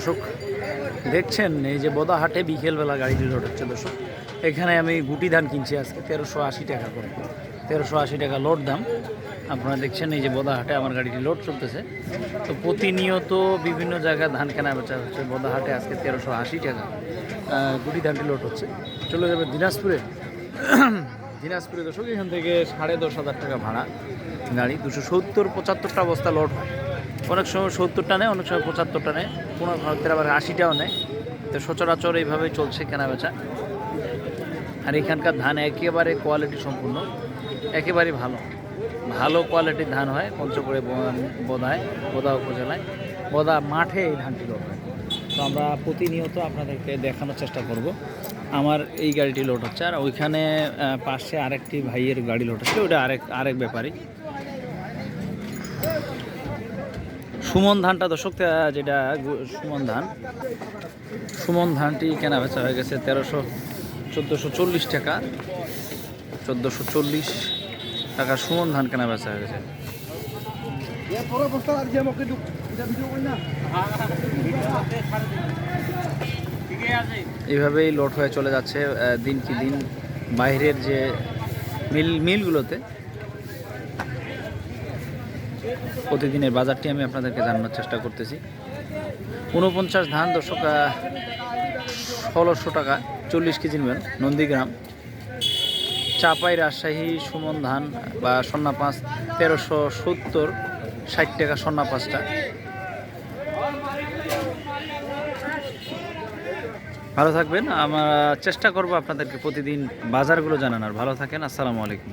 দর্শক, দেখছেন এই যে বোদাহাটে বিকেলবেলা গাড়িটি লোড হচ্ছে দর্শক। এখানে আমি গুটি ধান কিনছি আজকে, তেরোশো আশি টাকা করে। তেরোশো আশি টাকা লোড দাম। আপনারা দেখছেন এই যে বোদাহাটে আমার গাড়িটি লোড চলতেছে। তো প্রতিনিয়ত বিভিন্ন জায়গায় ধান কেনা বেচা হচ্ছে বোদাহাটে, আজকে তেরোশো আশি টাকা। গুটি ধানটি লোড হচ্ছে। চলে যাবে দিনাজপুরে। দিনাজপুরে দর্শক, এখান থেকে সাড়ে দশ হাজার টাকা ভাড়া গাড়ি। দুশো সত্তর পঁচাত্তরটা বস্তা লোড হয়। অনেক সময় সত্তরটা নেয়, অনেক সময় পঁচাত্তরটা নেয়। কোনো ভারতের আবার আশিটাও নেয়। তো সচরাচর এইভাবেই চলছে কেনা বেচা আর এখানকার ধান একেবারে কোয়ালিটি সম্পূর্ণ। একেবারেই ভালো। ভালো কোয়ালিটির ধান হয়, পঞ্চগড়ে বোদায়, বোদা উপজেলায়। বোদা মাঠে এই ধানটি লোড হয়। তো আমরা প্রতিনিয়ত আপনাদেরকে দেখানোর চেষ্টা করব। আমার এই গাড়িটি লোড হচ্ছে। আর ওইখানে পাশে আরেকটি ভাইয়ের গাড়ি লোড হচ্ছে। ওটা আরেক আরেক ব্যাপারই সুমন ধানটা দর্শক যেটা সুমন ধান। সুমন ধানটি কেনা বেচা হয়ে গেছে তেরোশো চোদ্দোশো চল্লিশ টাকা। চোদ্দোশো চল্লিশ টাকা সুমন ধান কেনা বেচা হয়ে গেছে। এইভাবেই লোড হয়ে চলে যাচ্ছে দিন কি দিন বাইরের যে মিল মিলগুলোতে। প্রতিদিনের বাজারটি আমি আপনাদেরকে জানানোর চেষ্টা করতেছি। ঊনপঞ্চাশ ধান, দর্শক ষোলোশো টাকা, চল্লিশ কেজি নেবেন নন্দীগ্রাম। চাপাই রাজশাহী, সুমন ধান বা সন্না পাঁচ, তেরোশো সত্তর, ষাট টাকা সন্না পাঁচটা। ভালো থাকবেন। আমরা চেষ্টা করব আপনাদেরকে প্রতিদিন বাজারগুলো জানানোর। ভালো থাকেন। আসসালামু আলাইকুম।